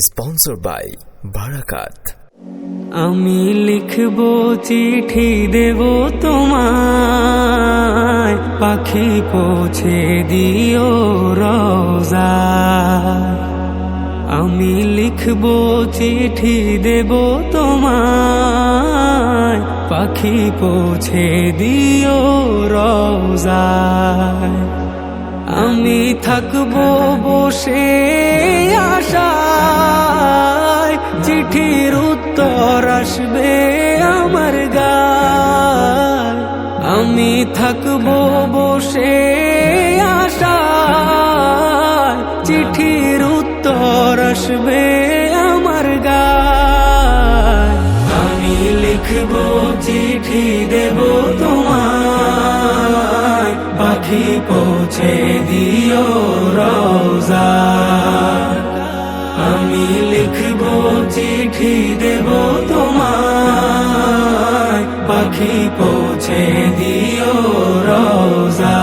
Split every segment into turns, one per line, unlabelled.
Sponsor by বারাকাত
আমি লিখব চিঠি দেব তোমায়। পাখি পৌঁছে দিও রোজা। আমি লিখব চিঠি দেব তোমায়। পাখি পৌঁছে দিও রোজা। আমি থাকব বসে চিঠির উত্তর আসবে আমার গায় আমি থাকব বসে আশায় চিঠির উত্তর আসবে আমার গায় আমি লিখব চিঠি, দেব তোমায়। পাখি পৌঁছে দিও চিঠি দেব তোমায়। পাখি পৌঁছে দিও রোজা।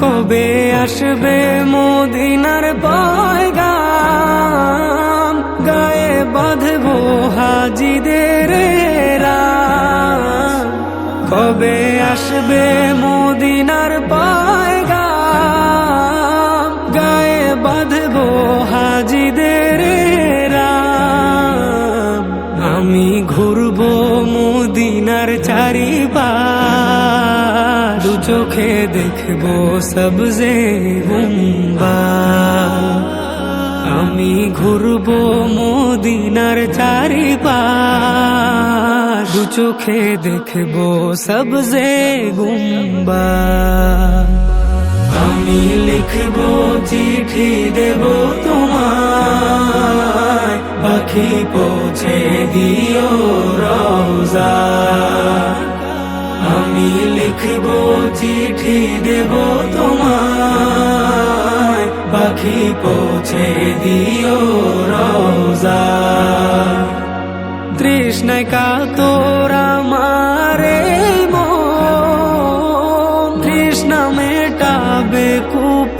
কবে আসবে মদিনার পয়গাম? গায়ে বাঁধবো হাজিদের কবে আসবে ঘুরবো মদিনার চারিপাশ। দু চোখে দেখব সবজে গুম্বা। আমি ঘুরবো মদিনার চারিপাশ। দু চোখে দেখব সবজে গুম্বা। আমি লিখব চিঠি দেব তোমায় পাখি পৌঁছে দিও রোজা আমি লিখব চিঠি দেব তোমায়। পাখি পৌঁছে দিও রোজা তৃষ্ণায় কাতর আমারে মন। তৃষ্ণা মেটাবে কূপ